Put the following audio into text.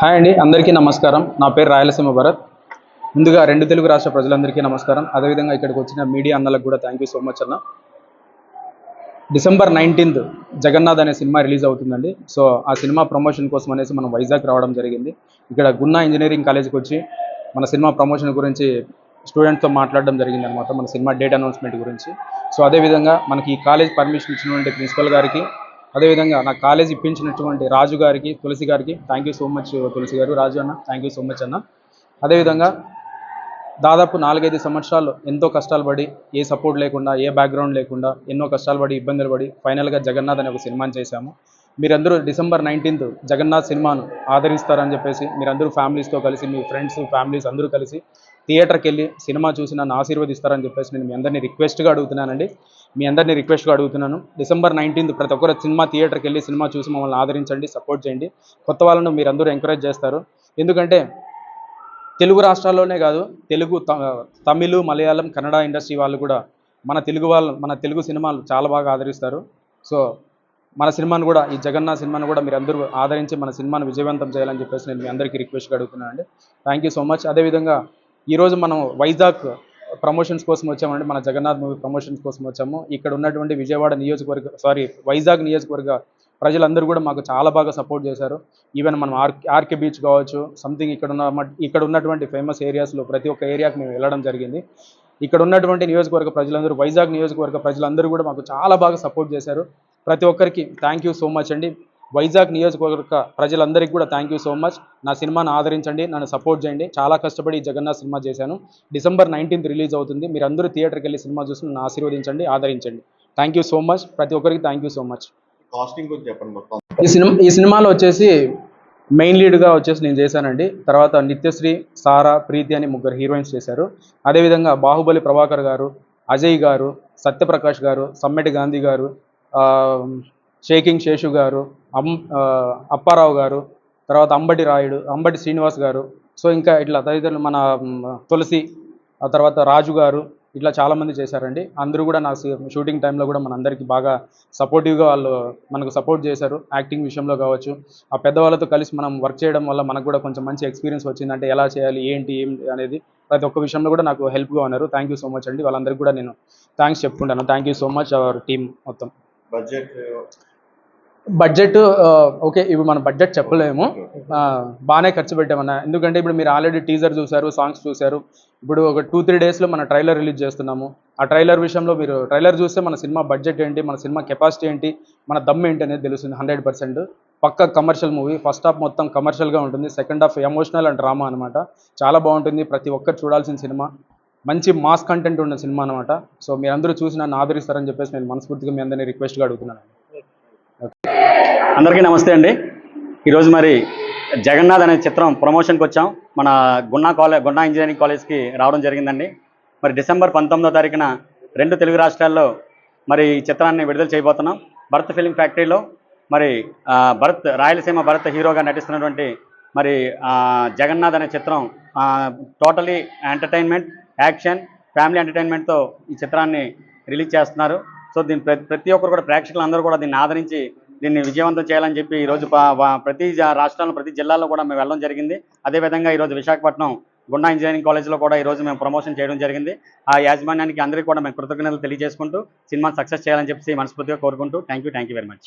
Hi అండి అందరికీ నమస్కారం. నా పేరు రాయలసీమ భరత్. ముందుగా రెండు తెలుగు రాష్ట్ర ప్రజలందరికీ నమస్కారం. అదేవిధంగా ఇక్కడికి వచ్చిన మీడియా అన్నలకు కూడా థ్యాంక్ యూ సో మచ్ అన్న. డిసెంబర్ నైన్టీన్త్ జగన్నాథ్ అనే సినిమా రిలీజ్ అవుతుందండి. సో ఆ సినిమా ప్రమోషన్ కోసం అనేసి మనం వైజాగ్ రావడం జరిగింది. ఇక్కడ గున్నా ఇంజనీరింగ్ కాలేజ్కి వచ్చి మన సినిమా ప్రమోషన్ గురించి స్టూడెంట్తో మాట్లాడడం జరిగింది అనమాట మన సినిమా డేట్ అనౌన్స్మెంట్ గురించి. సో అదేవిధంగా మనకి ఈ కాలేజ్ పర్మిషన్ ఇచ్చినటువంటి ప్రిన్సిపల్ గారికి అదేవిధంగా నా కాలేజ్ ఇప్పించినటువంటి రాజు గారికి తులసి గారికి thank you so much Tulasi గారు రాజు అన్న థ్యాంక్ యూ సో మచ్ అన్న. అదేవిధంగా దాదాపు నాలుగైదు సంవత్సరాలు ఎంతో కష్టాలు పడి ఏ సపోర్ట్ లేకుండా ఏ బ్యాక్గ్రౌండ్ లేకుండా ఎన్నో కష్టాలు పడి ఇబ్బందులు పడి ఫైనల్గా జగన్నాథ్ అనే ఒక సినిమాని చేశాము. మీరందరూ డిసెంబర్ నైన్టీన్త్ జగన్నాథ్ సినిమాను ఆదరిస్తారని చెప్పేసి మీరందరూ ఫ్యామిలీస్తో కలిసి మీ ఫ్రెండ్స్ ఫ్యామిలీస్ అందరూ కలిసి థియేటర్కి వెళ్ళి సినిమా చూసి నన్ను ఆశీర్వదిస్తారని చెప్పేసి నేను మీ అందరినీ రిక్వెస్ట్గా అడుగుతున్నానండి. మీ అందరినీ రిక్వెస్ట్గా అడుగుతున్నాను. డిసెంబర్ నైన్టీన్త్ ప్రతి ఒక్కరు సినిమా థియేటర్కి వెళ్ళి సినిమా చూసి మమ్మల్ని ఆదరించండి సపోర్ట్ చేయండి. కొత్త వాళ్ళను మీరందరూ ఎంకరేజ్ చేస్తారు. ఎందుకంటే తెలుగు రాష్ట్రాల్లోనే కాదు తెలుగు త- మలయాళం కన్నడ ఇండస్ట్రీ వాళ్ళు కూడా మన తెలుగు వాళ్ళు మన తెలుగు సినిమాలు చాలా బాగా ఆదరిస్తారు. సో మన సినిమాను కూడా ఈ జగన్నాథ్ సినిమాను కూడా మీరు అందరూ ఆదరించి మన సినిమాను విజయవంతం చేయాలని చెప్పేసి నేను మీ అందరికీ రిక్వెస్ట్గా అడుగుతున్నాను అండి థ్యాంక్ యూ సో మచ్. అదేవిధంగా ఈరోజు మనం వైజాగ్ ప్రమోషన్స్ కోసం వచ్చామండి మన జగన్నాథ్ మూవీ ప్రమోషన్స్ కోసం వచ్చాము. ఇక్కడ ఉన్నటువంటి విజయవాడ నియోజకవర్గ సారీ వైజాగ్ నియోజకవర్గ ప్రజలందరూ కూడా మాకు చాలా బాగా సపోర్ట్ చేశారు. ఈవెన్ మనం ఆర్ ఆర్కే బీచ్ కావచ్చు సంథింగ్ ఇక్కడ ఉన్న ఇక్కడ ఉన్నటువంటి ఫేమస్ ఏరియాస్లో ప్రతి ఒక్క ఏరియాకి మేము వెళ్ళడం జరిగింది. ఇక్కడ ఉన్నటువంటి నియోజకవర్గ ప్రజలందరూ వైజాగ్ నియోజకవర్గ ప్రజలందరూ కూడా మాకు చాలా బాగా సపోర్ట్ చేశారు. ప్రతి ఒక్కరికి థ్యాంక్ యూ సో మచ్ అండి. వైజాగ్ నియోజకవర్గ ప్రజలందరికీ కూడా థ్యాంక్ యూ సో మచ్ నా సినిమాను ఆదరించండి నన్ను సపోర్ట్ చేయండి. చాలా కష్టపడి జగన్నాథ్ సినిమా చేశాను. డిసెంబర్ నైన్టీన్త్ రిలీజ్ అవుతుంది. మీరు అందరూ థియేటర్కి వెళ్ళి సినిమా చూసి నన్ను ఆశీర్వదించండి ఆదరించండి. థ్యాంక్ యూ సో మచ్ ప్రతి ఒక్కరికి thank you so much casting గురించి చెప్పండి మొత్తం. ఈ సినిమా ఈ సినిమాలో వచ్చేసి మెయిన్ లీడ్గా వచ్చేసి నేను చేశానండి. తర్వాత నిత్యశ్రీ సారా ప్రీతి అని ముగ్గురు హీరోయిన్స్ చేశారు. అదేవిధంగా బాహుబలి ప్రభాకర్ గారు అజయ్ గారు సత్యప్రకాష్ గారు సమ్మెటి గాంధీ గారు షేకింగ్ శేషు గారు అమ్ అప్పారావు గారు తర్వాత అంబటి రాయుడు అంబటి శ్రీనివాస్ గారు. సో ఇంకా ఇట్లా తదితరులు మన తులసి ఆ తర్వాత రాజు గారు ఇట్లా చాలామంది చేశారండి. అందరూ కూడా నా షూటింగ్ టైంలో కూడా మనందరికీ బాగా సపోర్టివ్గా వాళ్ళు మనకు సపోర్ట్ చేశారు యాక్టింగ్ విషయంలో కావచ్చు. ఆ పెద్దవాళ్ళతో కలిసి మనం వర్క్ చేయడం వల్ల మనకు కూడా కొంచెం మంచి ఎక్స్పీరియన్స్ వచ్చిందంటే ఎలా చేయాలి ఏంటి అనేది ప్రతి ఒక్క విషయంలో కూడా నాకు హెల్ప్గా ఉన్నారు. థ్యాంక్ యూ సో మచ్ అండి. వాళ్ళందరికీ కూడా నేను థ్యాంక్స్ చెప్పుకుంటాను. Thank you so much our team మొత్తం. బడ్జెట్ బడ్జెట్ ఓకే ఇప్పుడు మన బడ్జెట్ చెప్పలేము. బాగానే ఖర్చు పెట్టామన్న. ఎందుకంటే ఇప్పుడు మీరు ఆల్రెడీ టీజర్ చూశారు సాంగ్స్ చూశారు. ఇప్పుడు ఒక టూ త్రీ డేస్లో మన ట్రైలర్ రిలీజ్ చేస్తున్నాము. ఆ ట్రైలర్ విషయంలో మీరు ట్రైలర్ చూస్తే మన సినిమా బడ్జెట్ ఏంటి మన సినిమా కెపాసిటీ ఏంటి మన దమ్ ఏంటి అనేది తెలుస్తుంది హండ్రెడ్ పర్సెంట్. పక్క కమర్షియల్ మూవీ ఫస్ట్ హాఫ్ మొత్తం కమర్షియల్గా ఉంటుంది. Second half emotional and drama అనమాట చాలా బాగుంటుంది. ప్రతి ఒక్కరు చూడాల్సిన సినిమా. మంచి మాస్ కంటెంట్ ఉన్న సినిమా అనమాట సో మీరందరూ చూసి నన్ను ఆదరిస్తారని చెప్పేసి నేను మనస్ఫూర్తిగా మీ అందరినీ రిక్వెస్ట్గా అడుగుతున్నాను. అందరికీ నమస్తే అండి. ఈరోజు మరి జగన్నాథ్ అనే చిత్రం ప్రమోషన్కి వచ్చాం. మన గున్నా కాలేజ్ గున్నా ఇంజనీరింగ్ కాలేజ్కి రావడం జరిగిందండి. మరి డిసెంబర్ పంతొమ్మిదో తారీఖున రెండు తెలుగు రాష్ట్రాల్లో మరి ఈ చిత్రాన్ని విడుదల చేయబోతున్నాం. భరత్ ఫిలిం ఫ్యాక్టరీలో మరి భరత్ రాయలసీమ భరత్ హీరోగా నటిస్తున్నటువంటి మరి జగన్నాథ్ అనే చిత్రం టోటలీ ఎంటర్టైన్మెంట్ యాక్షన్ ఫ్యామిలీ ఎంటర్టైన్మెంట్తో ఈ చిత్రాన్ని రిలీజ్ చేస్తున్నారు. సో దీని ప్రతి ప్రతి ఒక్కరు కూడా ప్రేక్షకులు అందరూ కూడా దీన్ని ఆదరించి దీన్ని విజయవంతం చేయాలని చెప్పి ఈరోజు ప్రతి రాష్ట్రంలో రాష్ట్రాల్లో ప్రతి జిల్లాలో కూడా మేము వెళ్ళడం జరిగింది. అదేవిధంగా ఈరోజు విశాఖపట్నం గుండా ఇంజనీరింగ్ కాలేజ్లో కూడా ఈరోజు మేము ప్రమోషన్ చేయడం జరిగింది. ఆ యాజమాన్యానికి అందరికీ కూడా మేము కృతజ్ఞతలు తెలియజేసుకుంటూ సినిమా సక్సెస్ చేయాలని చెప్పి మనస్ఫూర్తిగా కోరుకుంటూ thank you thank you very much.